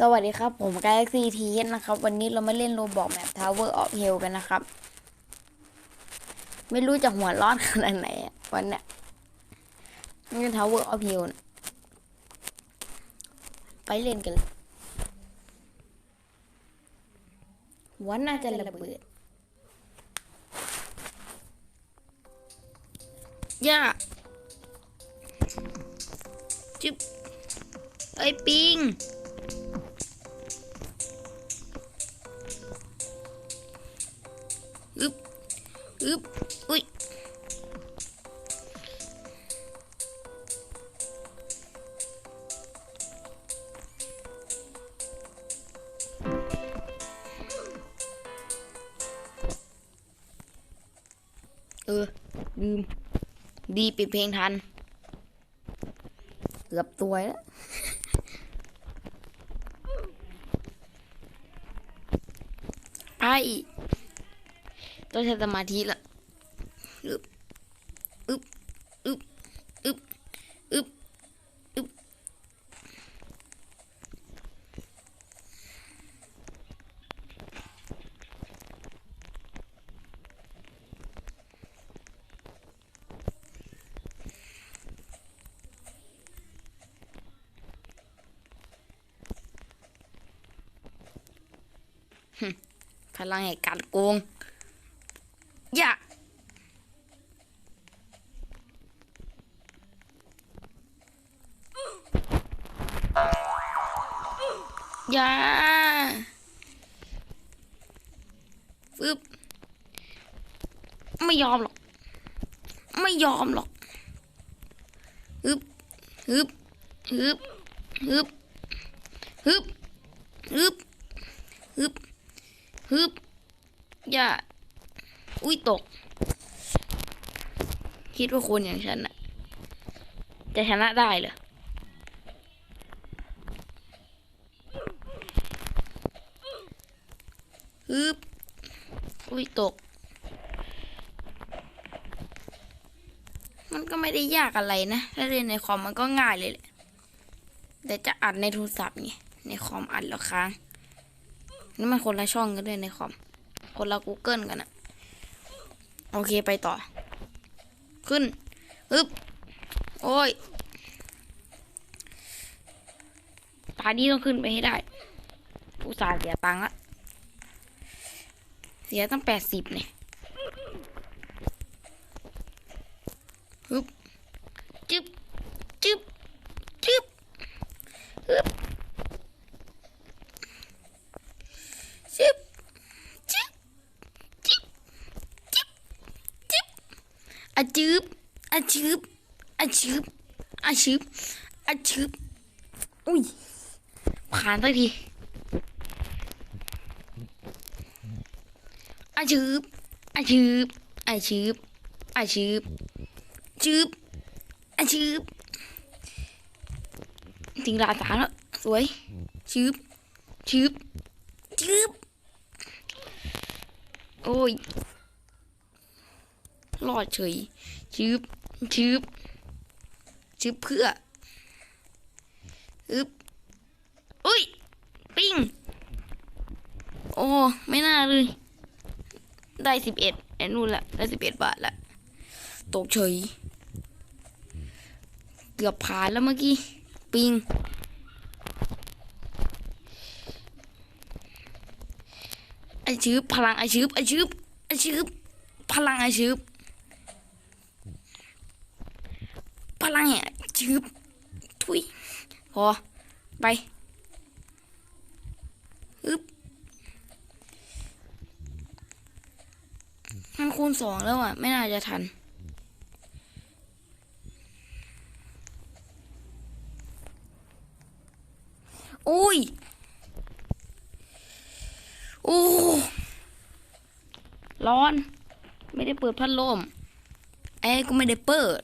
สวัสดีครับ ผม Galaxy T นะครับ วันนี้เรามาเล่นโรบอกแมป Tower of Hell กันนะครับ ไม่รู้จะหัวร้อนขนาดไหนวันเนี้ยนี่ Tower of Hell ไปเล่นกันเลยหัวน่าจะระเบิดย่าจึ๊บไอ้ปิง เออลืม ดีปิดเพลงทัน เกือบตัวแล้วไอ้ต้องใช้สมาธิละอึบอึบอึบอึบอึบ พลังแห่งการโกง อย่าอย่าฟึบไม่ยอมหรอก ไม่ยอมหรอกฮึบฮึบฮึบฮึบฮึบฮึบฮึบ ฮึบอย่า อุ้ยตก คิดว่าคนอย่างฉันน่ะจะชนะได้เหรอฮึบอุ้ยตก มันก็ไม่ได้ยากอะไรนะ ถ้าเรียนในคอมมันก็ง่ายเลยแหละแต่จะอัดในโทรศัพท์ไงในคอมอัดแล้วค้าง นี่มันคนละช่องกันด้วยในคอม คนละ Google กันอะโอเคไปต่อ ขึ้นฮึบโอ้ยตานี้ต้องขึ้นไปให้ได้ผู้สาเสียตังค์ละ เสียตั้งแปดสิบเนี่ยฮึบจึ๊บ จึ๊บ จึ๊บฮึบจึ๊บ จึ๊บ จึ๊บ จึ๊บ จึ๊บ อะจึ๊บอะจึ๊บอะจึ๊บอะจึ๊บอะจึ๊บอุ้ยผ่านสักทีอาชืบอาชืบอาชืบอาชืบชืบอาชืบถึงลาสาแล้วสวยชืบชืบชืบโอ้ย รอดเฉยชืบชืบชืบเพื่ออึบอุ้ย ปิ้ง โอ้ ไม่น่าเลย ได้สิบเอ็ดไอ้นู่นละ ได้สิบเอ็ดบาทละ ตกเฉย เกือบผ่านแล้วเมื่อกี้ ปิงไอชืบพลังไอชืบไอชืบไอชืบพลังไอชืบพ ลังแห่งชืบทุยพอไปอึบมันคูณสองแล้วอะ ไม่น่าจะทัน โอ้ย โอ้ ร้อน ไม่ได้เปิดพัดลมแอร์ก็ไม่ได้เปิด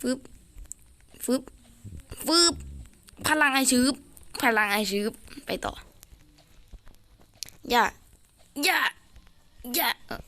ฟึบฟึบฟึบพลังไอชืบพลังไอชืบไปต่อ อย่า อย่า อย่าเอ่อ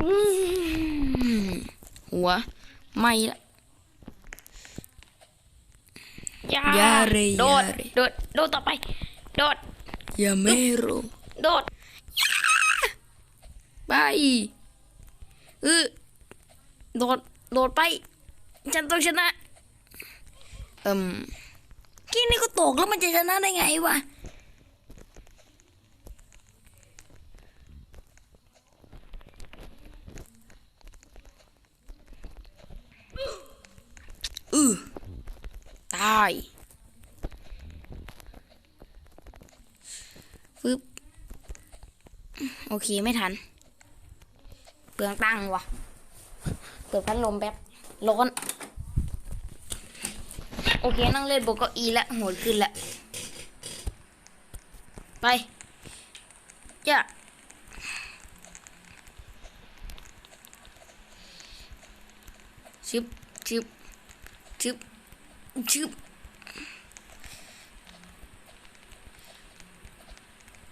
อืมหัว ไม่ละอย่าอย่าเลยโดดอย่าเลยโดด โดดต่อไป โดด อย่าไม่รู้โดดไปเออโดด โดดไป ฉันต้องชนะเอิมกี้นี่ก็ตกแล้วมันจะชนะได้ไงวะอือตายฟึบโอเคไม่ทัน เปลืองตังค์ว่ะ เปิดพัดลมแป๊บร้อน โอเคนั่งเล่นบนเก้าอี้แล้วหัวขึ้นแล้วไปย่าชึบชึบชึบชึบ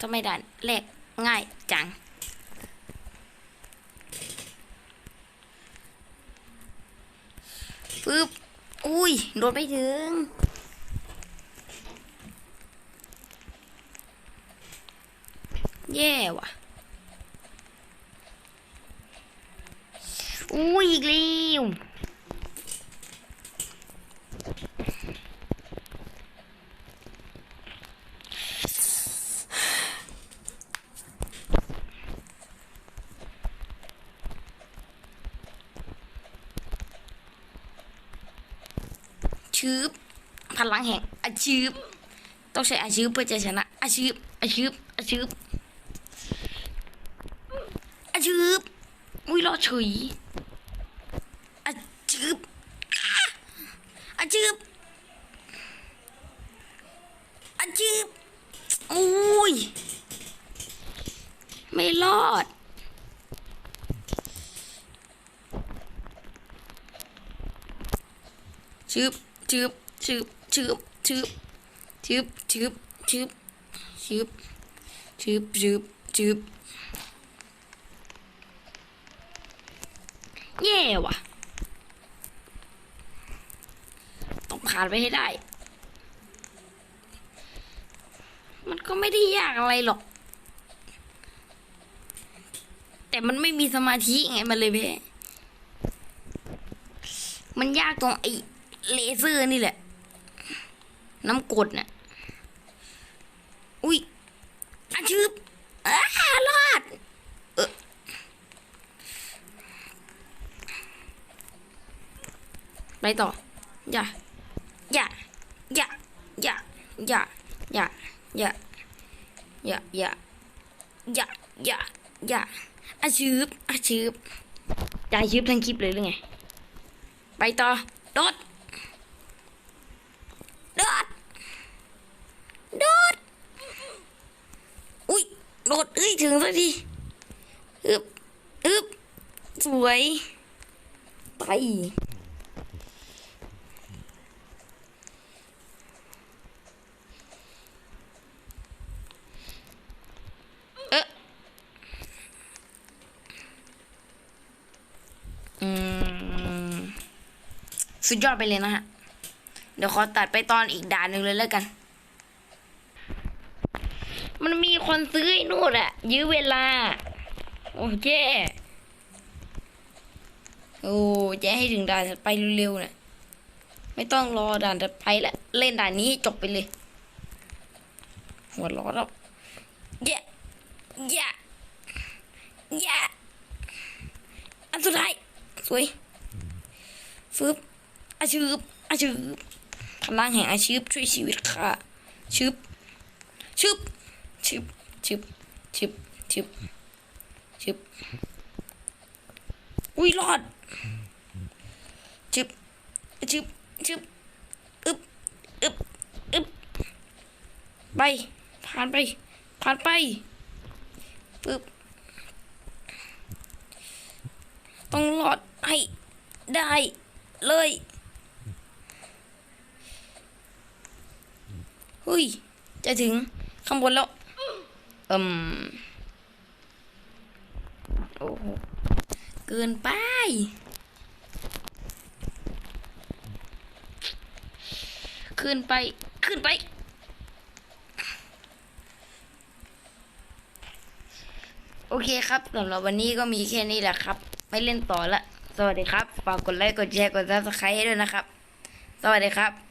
ทำไมด่านแรกง่ายจัง ปึ๊บ อุ้ย โดนไม่ถึง แย่ว่ะ อุ้ยอีกแล้ว ชืบพลังแห่งอาชืบต้องใช้อาชืบเพื่อจะชนะ อาชืบอาชืบอาชืบอาชืบอุ้ยรอดเฉยอาชืบอาชืบอาชืบอุ้ยไม่รอดชึบ ชึบชึบชึบชึบชึบชึบชึบชึบชึบชึบชึบแย่ว่ะ ต้องผ่านไปให้ได้ มันก็ไม่ได้ยากอะไรหรอก แต่มันไม่มีสมาธิไงมันเลยแพ้มันยากตรงไอ้ เลเซอร์นี่แหละ น้ำกรดน่ะอุ้ยอาชืบอ้ารอดเออไปต่อ อย่า อย่า อย่า อย่า อย่า อย่า อย่า อย่า อย่า อย่า อย่า อย่าอาชืบอาชืบจะอาชืบทั้งคลิปเลยหรือไง ไปต่อ โดดด โดด อุ้ย โดดเอ้ยถึงสักทีอึบอึบสวยไปเอ๊ะอืมสุดยอดไปเลยนะฮะ เดี๋ยวขอตัดไปตอนอีกด่านหนึ่งเลยแล้วกัน มันมี คนซื้อไอ้นู่นอะยื้อเวลา โอ้เจ๊โอ้เจ๊ให้ถึงด่านถัดไปเร็วๆนี่ยไม่ต้องรอด่านถัดไปละเล่นด่านนี้จบไปเลย หัวร้อนแล้วแย่แย่แย่อันสุดท้ายสวยฟึบอาชืบอาชืบพลังแห่งอาชืบช่วยชีวิตค่ะชึบชึบ ชึบชึบชึบชึบชึบอุ้ยรอดชึบชึบชึบอึบอึบอึบไป ผ่านไป ผ่านไปปึ๊บต้องรอดให้ได้เลยหุยจะถึงข้างบนแล้ว อืมโอ้โหเกินไปขขึ้นไป ขึ้นไป โอเคครับสำหรับวันนี้ก็มีแค่นี้แหละครับ ไม่เล่นต่อละ สวัสดีครับ ฝากกดไลค์ กดแชร์ กดซับสไครต์ให้ด้วยนะครับ สวัสดีครับ